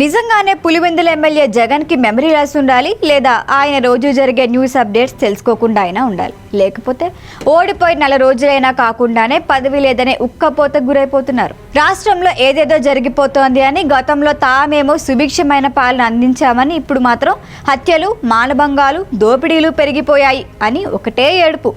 నిజంగానే పులివెందుల ఎమ్మెల్యే జగన్కి memory loss ఉండాలి లేదా ఆయన రోజు జరిగే న్యూస్ అప్డేట్స్ తెలుసుకోకుండా అయినా ఉండాలి. లేకపోతే ఓడిపోయి నెల రోజులైనా కాకుండానే పదవి లేదనే ఉక్కపోత గురైపోతున్నారు. రాష్ట్రంలో ఏదేదో జరిగిపోతోంది అని గతంలో తామేమో సుభిక్షమైన పాలన అందించామని ఇప్పుడు మాత్రం హత్యలు మానభంగాలు దోపిడీలు పెరిగిపోయాయి అని ఒకటే ఏడుపు.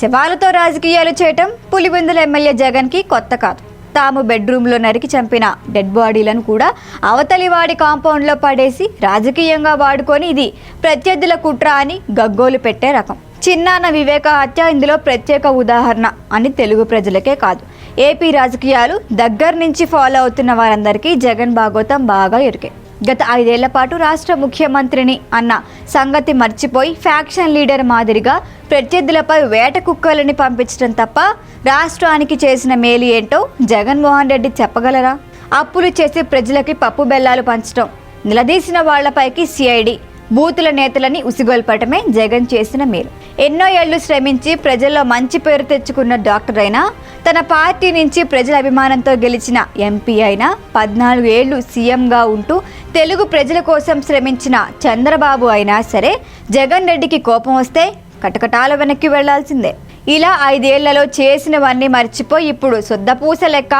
శవాలతో రాజకీయాలు చేయటం పులివెందుల ఎమ్మెల్యే జగన్కి కొత్త కాదు. తాము బెడ్రూమ్లో నరికి చంపిన డెడ్ బాడీలను కూడా అవతలి వాడి కాంపౌండ్లో పడేసి రాజకీయంగా వాడుకొని ఇది ప్రత్యర్థుల కుట్ర అని గగ్గోలు పెట్టే రకం. చిన్నాన్న వివేక హత్య ఇందులో ప్రత్యేక ఉదాహరణ అని తెలుగు ప్రజలకే కాదు. ఏపీ రాజకీయాలు దగ్గర నుంచి ఫాలో అవుతున్న వారందరికీ జగన్ భాగోతం బాగా ఎరికే. గత ఐదేళ్ళ పాటు రాష్ట్ర ముఖ్యమంత్రిని అన్న సంగతి మర్చిపోయి ఫ్యాక్షన్ లీడర్ మాదిరిగా ప్రత్యర్థులపై వేట కుక్కలని పంపించడం తప్ప రాష్ట్రానికి చేసిన మేలు ఏంటో జగన్మోహన్ రెడ్డి చెప్పగలరా? అప్పులు చేసి ప్రజలకి పప్పు బెల్లాలు పంచడం నిలదీసిన వాళ్ళపైకి సిఐడి బూతుల నేతలని ఉసిగొల్పటమే జగన్ చేసిన మేలు. ఎన్నో ఏళ్ళు శ్రమించి ప్రజల్లో మంచి పేరు తెచ్చుకున్న డాక్టర్ అయినా తన పార్టీ నుంచి ప్రజల అభిమానంతో గెలిచిన ఎంపీ అయినా పద్నాలుగు ఏళ్ళు సీఎంగా ఉంటూ తెలుగు ప్రజల కోసం శ్రమించిన చంద్రబాబు అయినా సరే జగన్ రెడ్డికి కోపం వస్తే కటకటాల వెనక్కి వెళ్ళాల్సిందే. ఇలా ఐదేళ్ళలో చేసినవన్నీ మర్చిపోయి ఇప్పుడు శుద్ధపూస లెక్క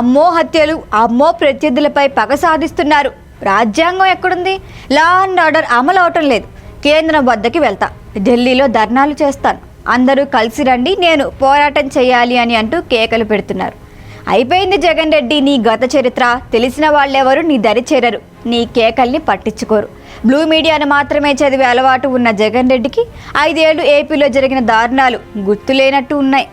అమ్మో హత్యలు అమ్మో ప్రత్యర్థులపై పగ సాధిస్తున్నారు. రాజ్యాంగం ఎక్కడుంది? లా అండ్ ఆర్డర్ అమలు అవటం లేదు. కేంద్రం వద్దకి వెళ్తా. ఢిల్లీలో ధర్నాలు చేస్తాను. అందరూ కలిసి రండి నేను పోరాటం చేయాలి అని అంటూ కేకలు పెడుతున్నారు. అయిపోయింది జగన్ రెడ్డి నీ గత చరిత్ర. తెలిసిన వాళ్ళెవరు నీ దరి చేరరు. నీ కేకల్ని పట్టించుకోరు. బ్లూ మీడియాను మాత్రమే చదివే అలవాటు ఉన్న జగన్ రెడ్డికి ఐదేళ్ళు ఏపీలో జరిగిన దారుణాలు గుర్తులేనట్టు ఉన్నాయి.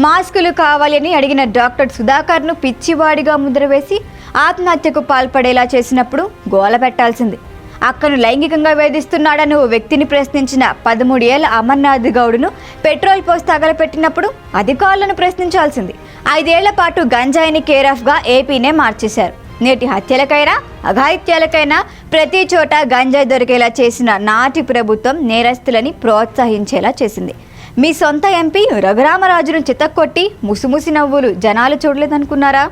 మాస్కులు కావాలని అడిగిన డాక్టర్ సుధాకర్ను పిచ్చివాడిగా ముద్రవేసి ఆత్మహత్యకు పాల్పడేలా చేసినప్పుడు గోల పెట్టాల్సింది. అక్కను లైంగికంగా వేధిస్తున్నాడని ఓ వ్యక్తిని ప్రశ్నించిన పదమూడేళ్ళ అమర్నాథ్ గౌడ్ను పెట్రోల్ పోసి తగలపెట్టినప్పుడు అధికారులను ప్రశ్నించాల్సింది. ఐదేళ్ళ పాటు గంజాయిని కేర్ ఆఫ్గా ఏపీనే మార్చేశారు. నేటి హత్యలకైనా అఘాయిత్యాలకైనా ప్రతి చోట గంజాయి దొరికేలా చేసిన నాటి ప్రభుత్వం నేరస్తులని ప్రోత్సహించేలా చేసింది. మీ సొంత ఎంపీ రఘురామరాజును చితక్కొట్టి ముసుముసి నవ్వులు జనాలు చూడలేదనుకున్నారా?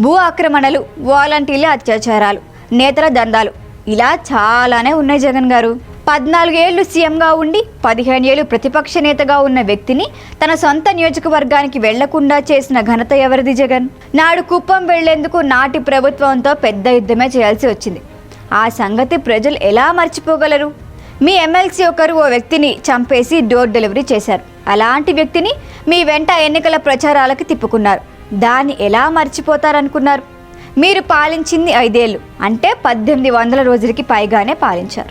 భూ ఆక్రమణలు వాలంటీర్ల అత్యాచారాలు నేతల దందాలు. ఇలా చాలానే ఉన్నాయి జగన్ గారు. పద్నాలుగేళ్ళు సీఎంగా ఉండి పదిహేను ఏళ్ళు ప్రతిపక్ష నేతగా ఉన్న వ్యక్తిని తన సొంత నియోజకవర్గానికి వెళ్ళకుండా చేసిన ఘనత ఎవరిది జగన్? నాడు కుప్పం వెళ్ళేందుకు నాటి ప్రభుత్వంతో పెద్ద యుద్ధమే చేయాల్సి వచ్చింది. ఆ సంగతి ప్రజలు ఎలా మర్చిపోగలరు? మీ ఎమ్మెల్సీ ఒకరు ఓ వ్యక్తిని చంపేసి డోర్ డెలివరీ చేశారు. అలాంటి వ్యక్తిని మీ వెంట ఎన్నికల ప్రచారాలకు తిప్పుకున్నారు. దాన్ని ఎలా మర్చిపోతారనుకున్నారు? మీరు పాలించింది ఐదేళ్ళు అంటే పద్దెనిమిది వందల రోజులకి పైగానే పాలించారు.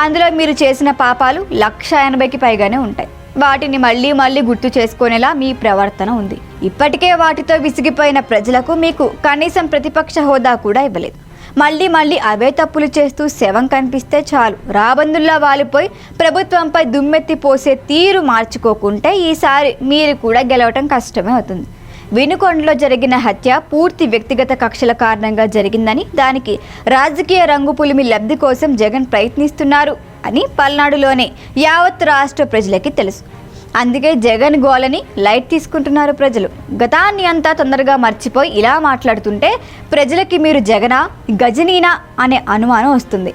అందులో మీరు చేసిన పాపాలు లక్ష ఎనభైకి పైగానే ఉంటాయి. వాటిని మళ్ళీ మళ్ళీ గుర్తు చేసుకునేలా మీ ప్రవర్తన ఉంది. ఇప్పటికే వాటితో విసిగిపోయిన ప్రజలకు మీకు కనీసం ప్రతిపక్ష హోదా కూడా ఇవ్వలేదు. మళ్ళీ మళ్ళీ అవే తప్పులు చేస్తూ శవం కనిపిస్తే చాలు. రాబందుల్లా వాలిపోయి ప్రభుత్వంపై దుమ్మెత్తి పోసే తీరు మార్చుకోకుంటే ఈసారి మీరు కూడా గెలవటం కష్టమే అవుతుంది. వినుకొండలో జరిగిన హత్య పూర్తి వ్యక్తిగత కక్షల కారణంగా జరిగిందని దానికి రాజకీయ రంగు పులిమి లబ్ధి కోసం జగన్ ప్రయత్నిస్తున్నారు అని పల్నాడులోనే యావత్ రాష్ట్ర ప్రజలకి తెలుసు. అందుకే జగన్ గోలని లైట్ తీసుకుంటున్నారు ప్రజలు. గతాన్ని అంతా తొందరగా మర్చిపోయి ఇలా మాట్లాడుతుంటే ప్రజలకి మీరు జగనా గజనీనా అనే అనుమానం వస్తుంది.